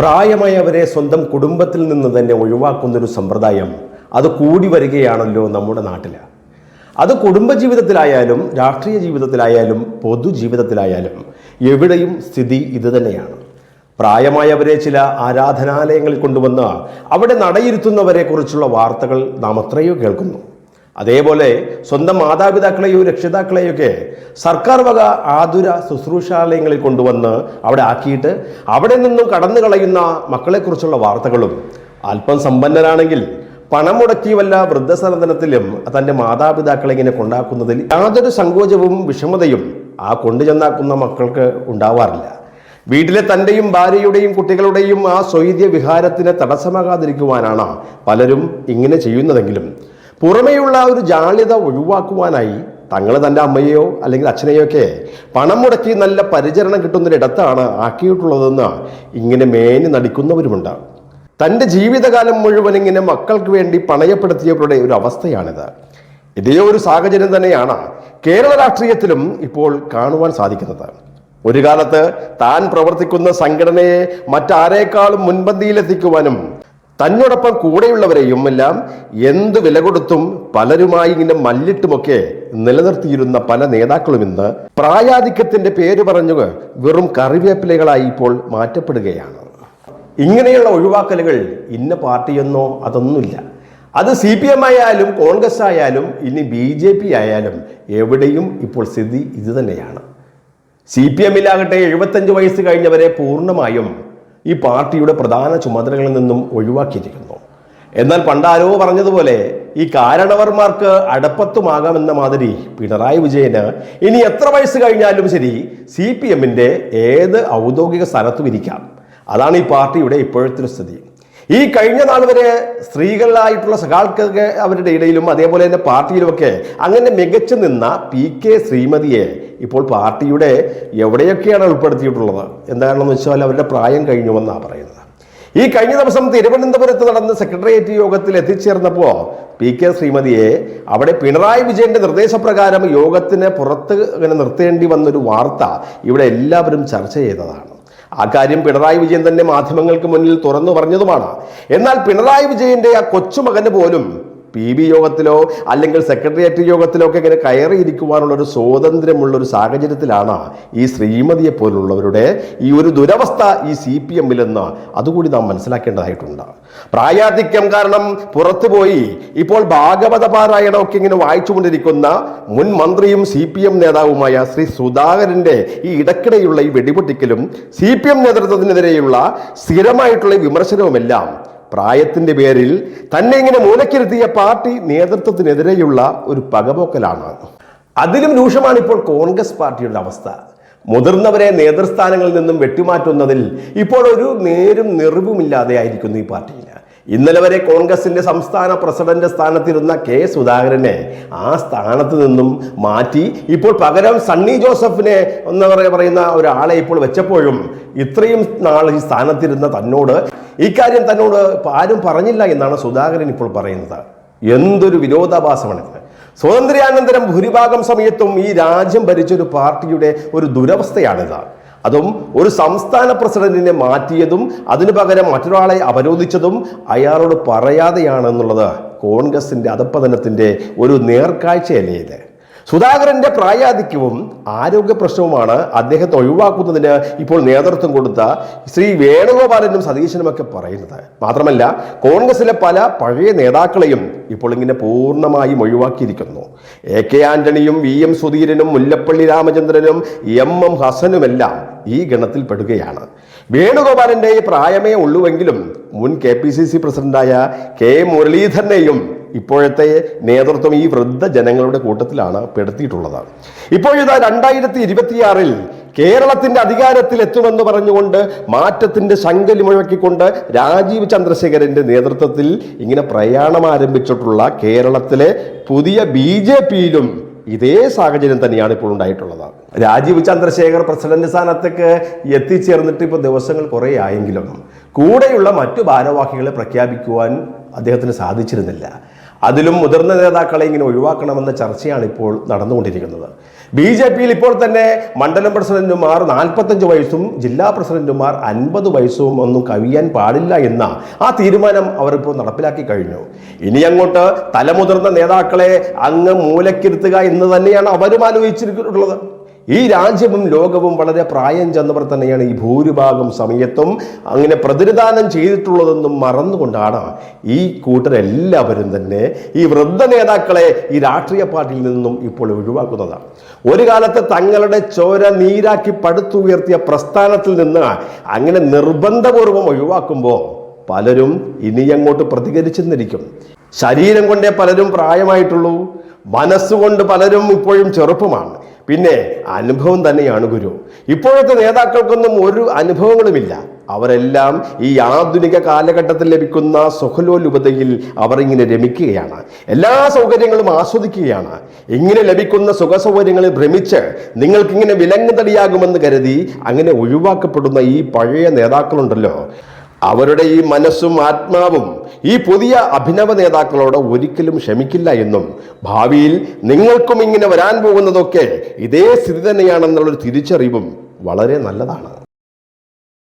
പ്രായമായവരെ സ്വന്തം കുടുംബത്തിൽ നിന്ന് തന്നെ ഒഴിവാക്കുന്നൊരു സമ്പ്രദായം അത് കൂടി വരികയാണല്ലോ നമ്മുടെ നാട്ടിൽ അത് കുടുംബജീവിതത്തിലായാലും രാഷ്ട്രീയ ജീവിതത്തിലായാലും പൊതുജീവിതത്തിലായാലും എവിടെയും സ്ഥിതി ഇതുതന്നെയാണ് പ്രായമായവരെ ചില ആരാധനാലയങ്ങളിൽ കൊണ്ടുവന്ന് അവിടെ നടയിരുത്തുന്നവരെ കുറിച്ചുള്ള വാർത്തകൾ നാം അത്രയോ കേൾക്കുന്നു. അതേപോലെ സ്വന്തം മാതാപിതാക്കളെയോ രക്ഷിതാക്കളെയൊക്കെ സർക്കാർ വക ആതുര ശുശ്രൂഷാലയങ്ങളിൽ കൊണ്ടുവന്ന് അവിടെ ആക്കിയിട്ട് അവിടെ നിന്നും കടന്നു കളയുന്ന മക്കളെക്കുറിച്ചുള്ള വാർത്തകളും അല്പം സമ്പന്നരാണെങ്കിൽ പണം മുടക്കി വല്ല വൃദ്ധസദനത്തിലും തന്റെ മാതാപിതാക്കളെ ഇങ്ങനെ കൊണ്ടാക്കുന്നതിൽ യാതൊരു സങ്കോചവും വിഷമതയും ആ കൊണ്ടുചെന്നാക്കുന്ന മക്കൾക്ക് ഉണ്ടാവാറില്ല. വീട്ടിലെ തന്റെയും ഭാര്യയുടെയും കുട്ടികളുടെയും ആ സ്വൈര്യ വിഹാരത്തിന് തടസ്സമാകാതിരിക്കുവാനാണ് പലരും ഇങ്ങനെ ചെയ്യുന്നതെങ്കിലും പുറമേയുള്ള ഒരു ജാള്യത ഒഴിവാക്കുവാനായി തങ്ങൾ തന്റെ അമ്മയെയോ അല്ലെങ്കിൽ അച്ഛനെയോ ഒക്കെ പണം മുടക്കി നല്ല പരിചരണം കിട്ടുന്നൊരിടത്താണ് ആക്കിയിട്ടുള്ളതെന്ന് ഇങ്ങനെ മേനി നടിക്കുന്നവരുമുണ്ട്. തന്റെ ജീവിതകാലം മുഴുവൻ ഇങ്ങനെ മക്കൾക്ക് വേണ്ടി പണയപ്പെടുത്തിയവരുടെ ഒരു അവസ്ഥയാണിത്. ഇതേ ഒരു സാഹചര്യം തന്നെയാണ് കേരള രാഷ്ട്രീയത്തിലും ഇപ്പോൾ കാണുവാൻ സാധിക്കുന്നത്. ഒരു കാലത്ത് താൻ പ്രവർത്തിക്കുന്ന സംഘടനയെ മറ്റാരേക്കാളും മുൻപന്തിയിലെത്തിക്കുവാനും തന്നോടൊപ്പം കൂടെയുള്ളവരെയും എല്ലാം എന്ത് വില കൊടുത്തും പലരുമായി ഇങ്ങനെ മല്ലിട്ടുമൊക്കെ നിലനിർത്തിയിരുന്ന പല നേതാക്കളും ഇന്ന് പ്രായാധിക്യത്തിന്റെ പേര് പറഞ്ഞു വെറും കറിവേപ്പിലകളായി ഇപ്പോൾ മാറ്റപ്പെടുകയാണ്. ഇങ്ങനെയുള്ള ഒഴിവാക്കലുകൾ ഇന്ന പാർട്ടിയെന്നോ അതൊന്നുമില്ല. അത് സി പി എം ആയാലും കോൺഗ്രസ് ആയാലും ഇനി ബി ജെ പി ആയാലും എവിടെയും ഇപ്പോൾ സ്ഥിതി ഇത് തന്നെയാണ്. സി പി എമ്മിലാകട്ടെ എഴുപത്തഞ്ച് വയസ്സ് കഴിഞ്ഞവരെ പൂർണമായും ഈ പാർട്ടിയുടെ പ്രധാന ചുമതലകളിൽ നിന്നും ഒഴിവാക്കിയിരിക്കുന്നു. എന്നാൽ പണ്ടാരോ പറഞ്ഞതുപോലെ ഈ കാരണവർമാർക്ക് അടപ്പത്തുമാകാമെന്ന മാതിരി പിണറായി വിജയന് ഇനി എത്ര വയസ്സ് കഴിഞ്ഞാലും ശരി സി പി എമ്മിന്റെ ഏത് ഔദ്യോഗിക സ്ഥലത്തും ഇരിക്കാം. അതാണ് ഈ പാർട്ടിയുടെ ഇപ്പോഴത്തെ സ്ഥിതി. ഈ കഴിഞ്ഞ നാൾ വരെ സ്ത്രീകളായിട്ടുള്ള സഖാക്കൾക്ക് അവരുടെ ഇടയിലും അതേപോലെ തന്നെ പാർട്ടിയിലുമൊക്കെ അങ്ങനെ മികച്ചു നിന്ന പി കെ ശ്രീമതിയെ ഇപ്പോൾ പാർട്ടിയുടെ എവിടെയൊക്കെയാണ് ഉൾപ്പെടുത്തിയിട്ടുള്ളത്? എന്താണെന്ന് വെച്ചാൽ അവരുടെ പ്രായം കഴിഞ്ഞുവെന്നാണ് പറയുന്നത്. ഈ കഴിഞ്ഞ ദിവസം തിരുവനന്തപുരത്ത് നടന്ന സെക്രട്ടേറിയറ്റ് യോഗത്തിൽ എത്തിച്ചേർന്നപ്പോൾ പി കെ ശ്രീമതിയെ അവിടെ പിണറായി വിജയന്റെ നിർദ്ദേശപ്രകാരം യോഗത്തിന് പുറത്ത് ഇങ്ങനെ നിർത്തേണ്ടി വന്നൊരു വാർത്ത ഇവിടെ എല്ലാവരും ചർച്ച ചെയ്തതാണ്. ആ കാര്യം പിണറായി വിജയൻ തന്നെ മാധ്യമങ്ങൾക്ക് മുന്നിൽ തുറന്നു പറഞ്ഞതുമാണ്. എന്നാൽ പിണറായി വിജയന്റെ ആ കൊച്ചുമകന് പോലും പി ബി യോഗത്തിലോ അല്ലെങ്കിൽ സെക്രട്ടേറിയറ്റ് യോഗത്തിലോ ഒക്കെ ഇങ്ങനെ കയറിയിരിക്കുവാനുള്ള ഒരു സ്വാതന്ത്ര്യമുള്ള ഒരു സാഹചര്യത്തിലാണ് ഈ ശ്രീമതിയെ പോലുള്ളവരുടെ ഈ ഒരു ദുരവസ്ഥ ഈ സി പി എമ്മിലെന്ന് അതുകൂടി നാം മനസ്സിലാക്കേണ്ടതായിട്ടുണ്ട്. പ്രായാധിക്യം കാരണം പുറത്തുപോയി ഇപ്പോൾ ഭാഗവത പാരായണമൊക്കെ ഇങ്ങനെ വായിച്ചുകൊണ്ടിരിക്കുന്ന മുൻ മന്ത്രിയും സി പി എം നേതാവുമായ ശ്രീ സുധാകരന്റെ ഈ ഇടക്കിടെയുള്ള ഈ വെടിപൊട്ടിക്കലും സി പി എം നേതൃത്വത്തിനെതിരെയുള്ള സ്ഥിരമായിട്ടുള്ള വിമർശനവുമെല്ലാം പ്രായത്തിന്റെ പേരിൽ തന്നെ ഇങ്ങനെ മൂലക്കിരുത്തിയ പാർട്ടി നേതൃത്വത്തിനെതിരെയുള്ള ഒരു പകപോക്കലാണ്. അതിലും രൂക്ഷമാണ് ഇപ്പോൾ കോൺഗ്രസ് പാർട്ടിയുടെ അവസ്ഥ. മുതിർന്നവരെ നേതൃസ്ഥാനങ്ങളിൽ നിന്നും വെട്ടിമാറ്റുന്നതിൽ ഇപ്പോൾ ഒരു നേരും നിറവുമില്ലാതെ ആയിരിക്കുന്നു ഈ പാർട്ടിയിൽ. ഇന്നലെ വരെ കോൺഗ്രസിന്റെ സംസ്ഥാന പ്രസിഡന്റ് സ്ഥാനത്തിരുന്ന കെ സുധാകരനെ ആ സ്ഥാനത്ത് നിന്നും മാറ്റി. ഇപ്പോൾ പകരം സണ്ണി ജോസഫിനെ എന്ന് പറയ- പറയുന്ന ഒരാളെ ഇപ്പോൾ വെച്ചപ്പോഴും ഇത്രയും നാൾ ഈ സ്ഥാനത്തിരുന്ന തന്നോട് ഇക്കാര്യം തന്നോട് ആരും പറഞ്ഞില്ല എന്നാണ് സുധാകരൻ ഇപ്പോൾ പറയുന്നത്. എന്തൊരു വിരോധാഭാസമാണിത് സ്വാതന്ത്ര്യാനന്തരം ഭൂരിഭാഗം സമയത്തും ഈ രാജ്യം ഭരിച്ചൊരു പാർട്ടിയുടെ ഒരു ദുരവസ്ഥയാണിത്. അതും ഒരു സംസ്ഥാന പ്രസിഡന്റിനെ മാറ്റിയതും അതിനു പകരം മറ്റൊരാളെ അവരോധിച്ചതും അയാളോട് പറയാതെയാണെന്നുള്ളത് കോൺഗ്രസിന്റെ അധപ്പതനത്തിന്റെ ഒരു നേർക്കാഴ്ചയല്ലേ ഇത്? സുധാകരന്റെ പ്രായാധിക്യവും ആരോഗ്യ പ്രശ്നവുമാണ് അദ്ദേഹത്തെ ഒഴിവാക്കുന്നതിന് ഇപ്പോൾ നേതൃത്വം കൊടുത്ത ശ്രീ വേണുഗോപാലനും സതീശനും ഒക്കെ പറയുന്നത്. മാത്രമല്ല കോൺഗ്രസിലെ പല പഴയ നേതാക്കളെയും ഇപ്പോൾ ഇങ്ങനെ പൂർണമായും ഒഴിവാക്കിയിരിക്കുന്നു. എ കെ ആന്റണിയും വി എം സുധീരനും മുല്ലപ്പള്ളി രാമചന്ദ്രനും എം എം ഹസനുമെല്ലാം ഈ ഗണത്തിൽ പെടുകയാണ് വേണുഗോപാലന്റെ പ്രായമേ ഉള്ളുവെങ്കിലും മുൻ കെ പി സി സി പ്രസിഡന്റായ കെ മുരളീധരനെയും ഇപ്പോഴത്തെ നേതൃത്വം ഈ വൃദ്ധ ജനങ്ങളുടെ കൂട്ടത്തിലാണ് പെടുത്തിയിട്ടുള്ളത്. ഇപ്പോഴിതാ രണ്ടായിരത്തി ഇരുപത്തിയാറിൽ കേരളത്തിന്റെ അധികാരത്തിൽ എത്തുമെന്ന് പറഞ്ഞുകൊണ്ട് മാറ്റത്തിന്റെ ശങ്കലി മുഴക്കിക്കൊണ്ട് രാജീവ് ചന്ദ്രശേഖരന്റെ നേതൃത്വത്തിൽ ഇങ്ങനെ പ്രയാണം ആരംഭിച്ചിട്ടുള്ള കേരളത്തിലെ പുതിയ ബി ജെ പിയിലും ഇതേ സാഹചര്യം തന്നെയാണ് ഇപ്പോൾ ഉണ്ടായിട്ടുള്ളത്. രാജീവ് ചന്ദ്രശേഖർ പ്രസിഡന്റ് സ്ഥാനത്തേക്ക് എത്തിച്ചേർന്നിട്ട് ഇപ്പോൾ ദിവസങ്ങൾ കുറേ ആയെങ്കിലും കൂടെയുള്ള മറ്റു ഭാരവാഹികളെ പ്രഖ്യാപിക്കുവാൻ അദ്ദേഹത്തിന് സാധിച്ചിരുന്നില്ല. അതിലും മുതിർന്ന നേതാക്കളെ ഇങ്ങനെ ഒഴിവാക്കണമെന്ന ചർച്ചയാണ് ഇപ്പോൾ നടന്നുകൊണ്ടിരിക്കുന്നത്. ബി ജെ പിയിൽ ഇപ്പോൾ തന്നെ മണ്ഡലം പ്രസിഡന്റുമാർ നാൽപ്പത്തഞ്ച് വയസ്സും ജില്ലാ പ്രസിഡന്റുമാർ അൻപത് വയസ്സും ഒന്നും കവിയാൻ പാടില്ല എന്ന ആ തീരുമാനം അവരിപ്പോൾ നടപ്പിലാക്കി കഴിഞ്ഞു. ഇനി അങ്ങോട്ട് തലമുതിർന്ന നേതാക്കളെ അങ്ങ് മൂലക്കിരുത്തുക എന്ന് തന്നെയാണ് അവരും ആലോചിച്ചിട്ടുള്ളത് ഈ രാജ്യവും ലോകവും വളരെ പ്രായം ചെന്നവർ തന്നെയാണ് ഈ ഭൂരിഭാഗം സമയത്തും അങ്ങനെ പ്രതിനിധാനം ചെയ്തിട്ടുള്ളതെന്നും മറന്നുകൊണ്ടാണ് ഈ കൂട്ടരെല്ലാവരും തന്നെ ഈ വൃദ്ധ നേതാക്കളെ ഈ രാഷ്ട്രീയ പാർട്ടിയിൽ നിന്നും ഇപ്പോൾ ഒഴിവാക്കുന്നത്. ഒരു കാലത്ത് തങ്ങളുടെ ചോര നീരാക്കി പടുത്തുയർത്തിയ പ്രസ്ഥാനത്തിൽ നിന്ന് അങ്ങനെ നിർബന്ധപൂർവം ഒഴിവാക്കുമ്പോൾ പലരും ഇനി അങ്ങോട്ട് പ്രതികരിച്ചെന്നിരിക്കും. ശരീരം കൊണ്ടേ പലരും പ്രായമായിട്ടുള്ളൂ. മനസ്സുകൊണ്ട് പലരും ഇപ്പോഴും ചെറുപ്പമാണ്. പിന്നെ അനുഭവം തന്നെയാണ് ഗുരു. ഇപ്പോഴത്തെ നേതാക്കൾക്കൊന്നും ഒരു അനുഭവങ്ങളുമില്ല. അവരെല്ലാം ഈ ആധുനിക കാലഘട്ടത്തിൽ ലഭിക്കുന്ന സുഖലോലുപതയിൽ അവർ ഇങ്ങനെ രമിക്കുകയാണ്. എല്ലാ സൗകര്യങ്ങളും ആസ്വദിക്കുകയാണ്. ഇങ്ങനെ ലഭിക്കുന്ന സുഖ സൗകര്യങ്ങളിൽ ഭ്രമിച്ച് നിങ്ങൾക്കിങ്ങനെ വിലങ്ങുതടിയാകുമെന്ന് കരുതി അങ്ങനെ ഒഴിവാക്കപ്പെടുന്ന ഈ പഴയ നേതാക്കളുണ്ടല്ലോ. അവരുടെ ഈ മനസ്സും ആത്മാവും ഈ പുതിയ അഭിനവ നേതാക്കളോട് ഒരിക്കലും ക്ഷമിക്കില്ല എന്നും ഭാവിയിൽ നിങ്ങൾക്കും ഇങ്ങനെ വരാൻ പോകുന്നതൊക്കെ ഇതേ സ്ഥിതി തന്നെയാണെന്നുള്ളൊരു തിരിച്ചറിവും വളരെ നല്ലതാണ്.